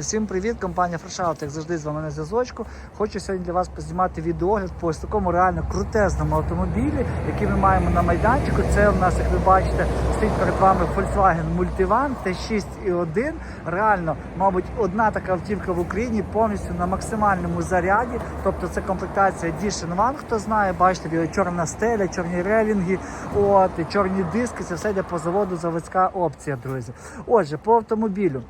Всім привіт, компанія Фрешаут, як завжди з вами на зв'язочку. Хочу сьогодні для вас познімати відеогляд по ось такому реально крутезному автомобілі, який ми маємо на майданчику. Це у нас, як ви бачите, стоїть перед вами Volkswagen Multivan T6.1. Реально, мабуть, одна така автівка в Україні повністю на максимальному заряді. Тобто це комплектація Edition One, хто знає, бачите, чорна стеля, чорні релінги, от, чорні диски. Це все йде по заводу заводська опція, друзі. Отже, по автомобілю.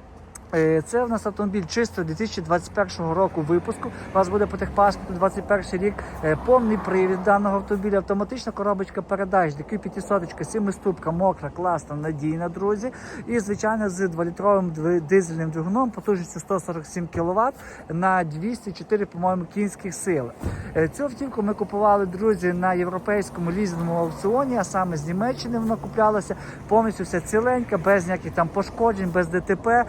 Е, Це в нас автомобіль чисто 2021 року випуску. У вас буде по техпаспорту 21 рік. Е, Повний привід даного автомобіля, автоматична коробочка передач, DQ 500, 7 ступка, мокра, класна, надійна, друзі. І, звичайно, з 2-літровим дизельним двигуном потужністю 147 кВт на 204, по-моєму, кінських сили. Е, Цю автівку ми купували, друзі, на європейському лізинговому аукціоні, а саме з Німеччини вона куплялася. Повністю вся ціленька, без ніяких там пошкоджень, без ДТП.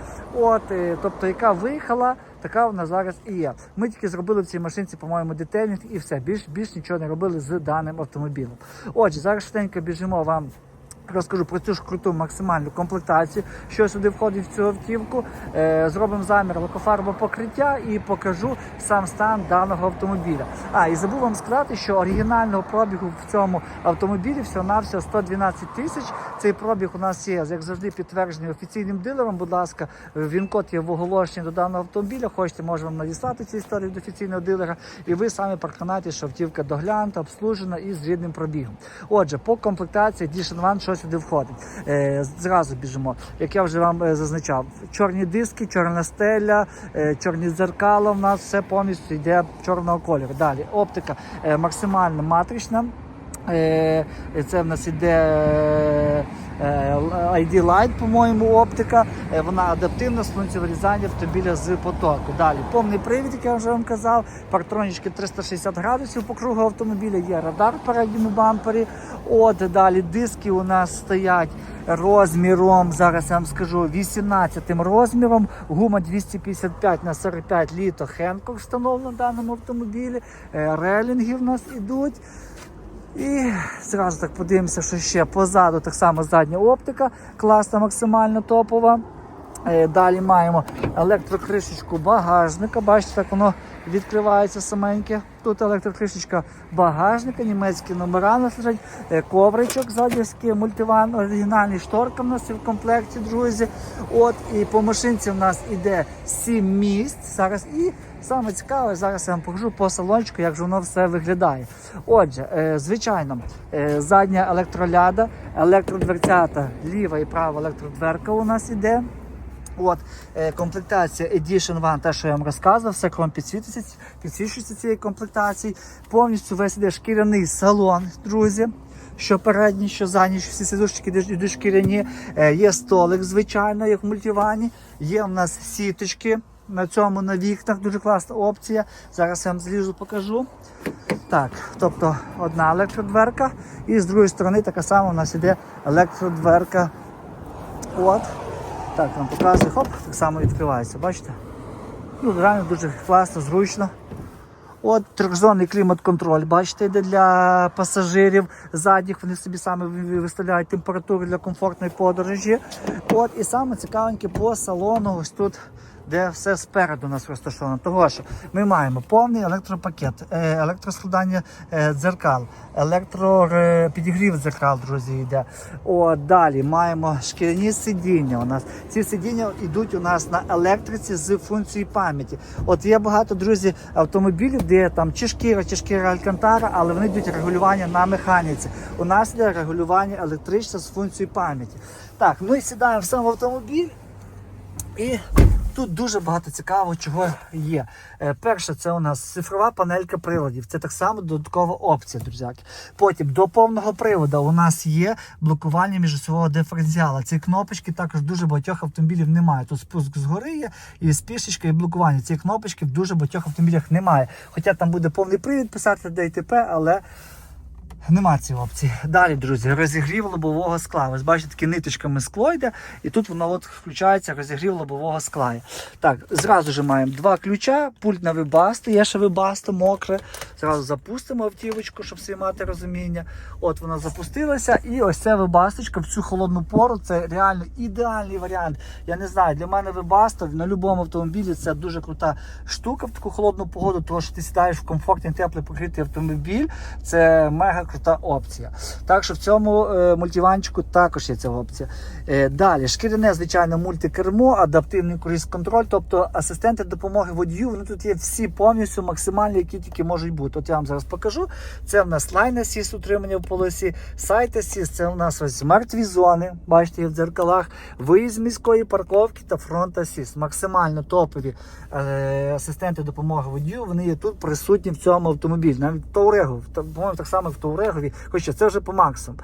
Е, тобто, яка виїхала, така вона зараз і є. Ми тільки зробили в цій машинці, по-моєму, детельник і все. Більш, більш нічого не робили з даним автомобілем. Отже, зараз швиденько біжимо вам. Розкажу про цю ж круту максимальну комплектацію, що сюди входить в цю автівку. Е, зробимо замір лакофарбового покриття і покажу сам стан даного автомобіля. А і забув вам сказати, що оригінального пробігу в цьому автомобілі всього на всього 112 тисяч. Цей пробіг у нас є, як завжди, підтверджений офіційним дилером. Будь ласка, він код є в оголошенні до даного автомобіля. Хочете, можемо вам надіслати цю історію до офіційного дилера, і ви самі переконаєтесь, що автівка доглянута, обслужена і з рідним пробігом. Отже, по комплектації Edition One що сюди входить. Е, зразу біжимо. Як я вже вам е, зазначав, чорні диски, чорна стеля, е, чорні дзеркала. У нас все повністю йде чорного кольору. Далі оптика максимально матрична. Е, Це в нас іде е, е, ID Light, по-моєму, оптика. Е, Вона адаптивна з функцією вирізання автомобіля з потоку. Далі повний привід, як я вже вам казав, партронічки 360 градусів по кругу автомобіля, є радар в передньому бампері. От далі диски у нас стоять розміром. Зараз я вам скажу 18 розміром. Гума 255 на 45 літо Хенкок встановлено в даному автомобілі. Е, Релінги в нас ідуть. І зразу так подивимося, що ще позаду так само задня оптика, класна, максимально топова. Е, Далі маємо електрокришечку багажника. Бачите, так воно відкривається саменьке. Тут електрокришечка багажника, німецькі номера нас лежать, е, ковричок задівський, мультиван, оригінальний шторка в нас в комплекті, друзі. От і по машинці в нас іде 7 місць. Зараз і саме цікаве, зараз я вам покажу по салончику, як же воно все виглядає. Отже, е, звичайно, е, задня електроляда, електродверцята, ліва і права електродверка у нас іде. От е, комплектація Edition One, те, що я вам розказував, все кром підсвітиться, підсвічується цієї комплектації. Повністю весь іде шкіряний салон, друзі. Що передній, що задній, що всі сидушки йдуть- шкіряні. Є столик, звичайно, як в мультивані. Є в нас сіточки на цьому на вікнах. Дуже класна опція. Зараз я вам злізу покажу. Так, тобто одна електродверка, і з другої сторони така сама у нас іде електродверка. От. Так, вам показую, хоп, так само відкривається, бачите? Ну, реально дуже класно, зручно. От трьохзонний клімат-контроль, бачите, йде для пасажирів задніх, вони собі самі виставляють температуру для комфортної подорожі. От і саме цікавеньке по салону, ось тут, де все спереду у нас розташовано. Того що ми маємо повний електропакет, е, електроскладання е, дзеркал, електропідігрів дзеркал, друзі, йде. От далі маємо шкіряні сидіння. У нас ці сидіння йдуть у нас на електриці з функцією пам'яті. От є багато друзі автомобілів, де там чи шкіра, чи шкіра алькантара, але вони йдуть регулювання на механіці. У нас йде регулювання електричне з функцією пам'яті. Так, ми сідаємо в сам автомобіль. І тут дуже багато цікавого, чого є. Е, Перше, це у нас цифрова панелька приладів. Це так само додаткова опція, друзяки. Потім до повного приводу у нас є блокування міжосового диференціала. Ці кнопочки також дуже багатьох автомобілів немає. Тут спуск згори є, і спішечка, і блокування. Ці кнопочки в дуже багатьох автомобілях немає. Хоча там буде повний привід писати ДТП, але Нема цієї опції. Далі, друзі, розігрів лобового скла. Ви бачите, такі ниточками скло йде, і тут воно от включається розігрів лобового скла. Так, зразу ж маємо два ключа, пульт на вибасто, є ще вибасто, мокре. Зразу запустимо автівочку, щоб всі мати розуміння. От вона запустилася, і ось ця вибасточка в цю холодну пору. Це реально ідеальний варіант. Я не знаю, для мене вибасто на будь-якому автомобілі це дуже крута штука в таку холодну погоду, тому що ти сідаєш в комфортний теплий покритий автомобіль. Це мега крута опція. Так що в цьому е, мультиванчику також є ця опція. Е, далі, шкіряне, звичайно, мультикермо, адаптивний круїз контроль, тобто асистенти допомоги водію. Вони тут є всі повністю максимальні, які тільки можуть бути. От я вам зараз покажу. Це в нас Line Assist, утримання в полосі, Site Assist, це у нас ось мертві зони. Бачите, є в дзеркалах, виїзд міської парковки та фронт Assist. Максимально топові е, асистенти допомоги водію. Вони є тут присутні в цьому автомобілі. Навіть в Таурегу, по-моєму, так само в Таурегові, хоча це вже по максимуму.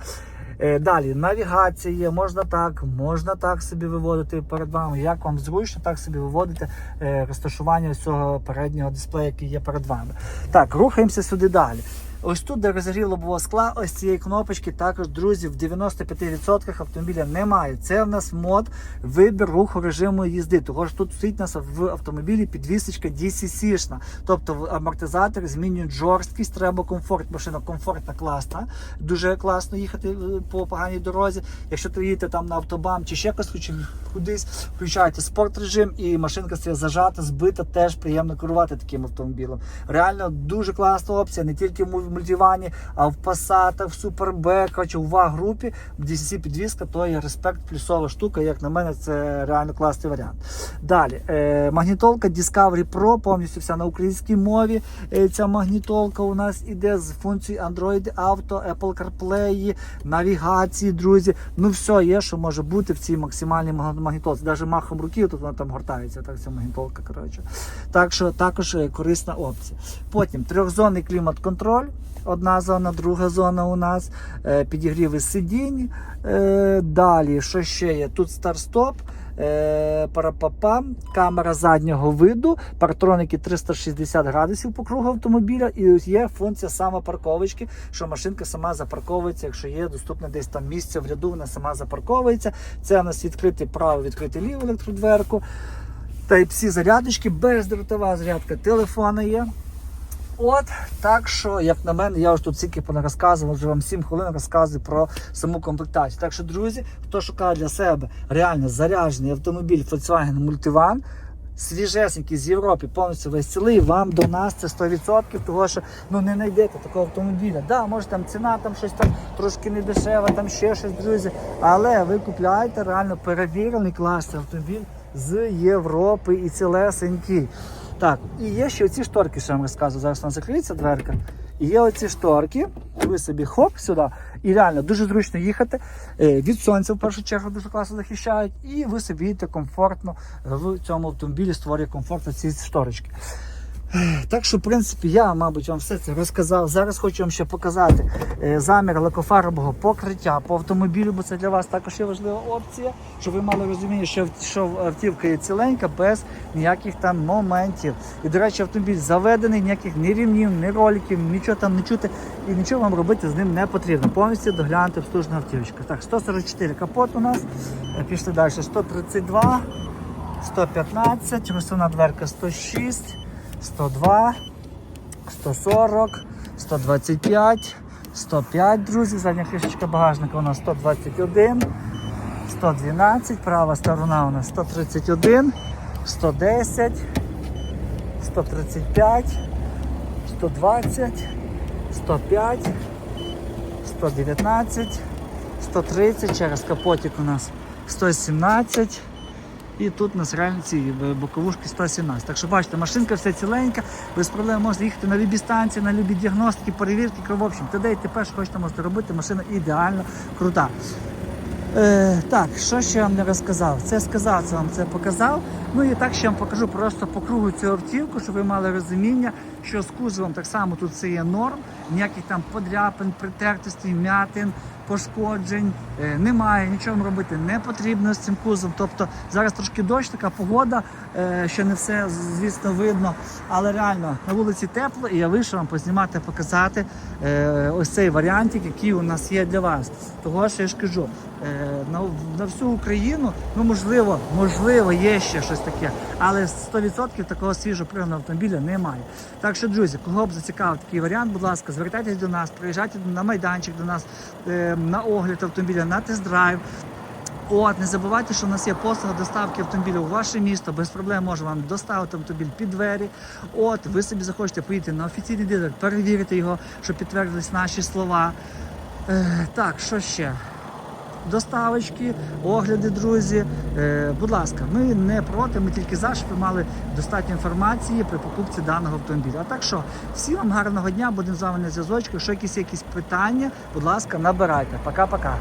Е, Далі навігація можна так, можна так собі виводити перед вами. Як вам зручно, так собі виводити е, розташування цього переднього дисплея, який є перед вами. Так, рухаємося сюди далі. Ось тут, де розігрів лобового скла, ось цієї кнопочки також, друзі, в 95% автомобіля немає. Це в нас мод вибір руху режиму їзди. Того ж тут стоїть нас в автомобілі підвісочка DCC-шна. Тобто амортизатори змінюють жорсткість, треба комфорт. Машина комфортна, класна. Дуже класно їхати е, по поганій дорозі. Якщо ти їдете там на автобам чи ще якось чи кудись, включаєте спорт режим і машинка стає зажата, збита, теж приємно керувати таким автомобілем. Реально дуже класна опція, не тільки в мультивані, а в Passat, в Superb, коротше, в ВАГ-групі. DCC підвізка, то є респект плюсова штука. Як на мене, це реально класний варіант. Далі, е, магнітолка Discovery Pro, повністю вся на українській мові. Е, ця магнітолка у нас іде з функцій Android Auto, Apple CarPlay, навігації, друзі. Ну все є, що може бути в цій максимальній магнітолці. Навіть махом руки тут вона там гортається, так ця магнітолка. Коротше. Так що також е, корисна опція. Потім трьохзонний клімат-контроль. Одна зона, друга зона у нас, е, підігріви сидінь. Е, далі, що ще є? Тут старт-стоп. Е, парапапам, камера заднього виду, паратроники 360 градусів по кругу автомобіля, і є функція самопарковочки, що машинка сама запарковується, якщо є доступне десь там місце в ряду, вона сама запарковується. Це у нас відкритий право, відкритий лівий електродверку. Type-C зарядочки, бездротова зарядка телефона є. От так що, як на мене, я вже тут стільки понарозказував, вже вам 7 хвилин розказую про саму комплектацію. Так що, друзі, хто шукає для себе реально заряджений автомобіль Volkswagen Multivan, свіжесенький з Європи, повністю весь цілий, вам до нас це 100%, того що ну не знайдете такого автомобіля. Да, може там ціна там щось там трошки не дешева, там ще щось, друзі. Але ви купляєте реально перевірений класний автомобіль з Європи і цілесенький. Так, і є ще оці шторки, що я вам розказую. Зараз вона закриється дверка. І є оці шторки, ви собі хоп сюди, і реально дуже зручно їхати. Е, Від сонця в першу чергу дуже класно захищають, і ви собі їдете комфортно в цьому автомобілі, створює комфортно ці шторочки. Так що, в принципі, я, мабуть, вам все це розказав. Зараз хочу вам ще показати е, замір лакофарбового покриття по автомобілю, бо це для вас також є важлива опція, щоб ви мали розуміння, що, що автівка є ціленька без ніяких там моментів. І, до речі, автомобіль заведений, ніяких ні рівнів, ні роликів, нічого там не чути і нічого вам робити з ним не потрібно. Повністю доглянути обслужена автівочка. Так, 144 капот у нас. Е, Пішли далі. 132, 115, розсувна дверка 106. 102, 140, 125, 105, друзі. Задня кришечка багажника у нас 121, 112, права сторона у нас 131, 110, 135, 120, 105, 119, 130, через капотик у нас 117. І тут у нас реально е, боковушки 117. Так що бачите, машинка все ціленька, без проблем можна їхати на любі станції, на любі діагностики, перевірки. В общем, ТД і ТП, що хочете можете робити, машина ідеально крута. Е, так, що ще вам не розказав? Це сказав, це вам це показав. Ну і так ще я вам покажу просто по кругу цю автівку, щоб ви мали розуміння, що з кузовом так само тут це є норм, ніяких там подряпин, притертостей, м'ятин, пошкоджень е, немає, нічого робити не потрібно з цим кузовом. Тобто зараз трошки дощ, така погода, е, ще не все звісно видно, але реально на вулиці тепло, і я вийшов вам познімати, показати е, ось цей варіантик, який у нас є для вас. Того що я ж кажу, на, всю Україну, ну можливо, можливо, є ще щось таке, але 100% такого свіжого пригнаного автомобіля немає. Так що, друзі, кого б зацікавив такий варіант, будь ласка, звертайтесь до нас, приїжджайте на майданчик до нас на огляд автомобіля, на тест-драйв. От, не забувайте, що у нас є послуга доставки автомобіля у ваше місто. Без проблем може вам доставити автомобіль під двері. От, ви собі захочете поїти на офіційний дилер, перевірити його, щоб підтвердились наші слова. Е, так, що ще? Доставочки, огляди, друзі. Е, будь ласка, ми не проти, ми тільки за, щоб ви мали достатньо інформації при покупці даного автомобіля. А так що, всім вам гарного дня, будемо з вами на зв'язочку. Якщо якісь якісь питання, будь ласка, набирайте. Пока-пока.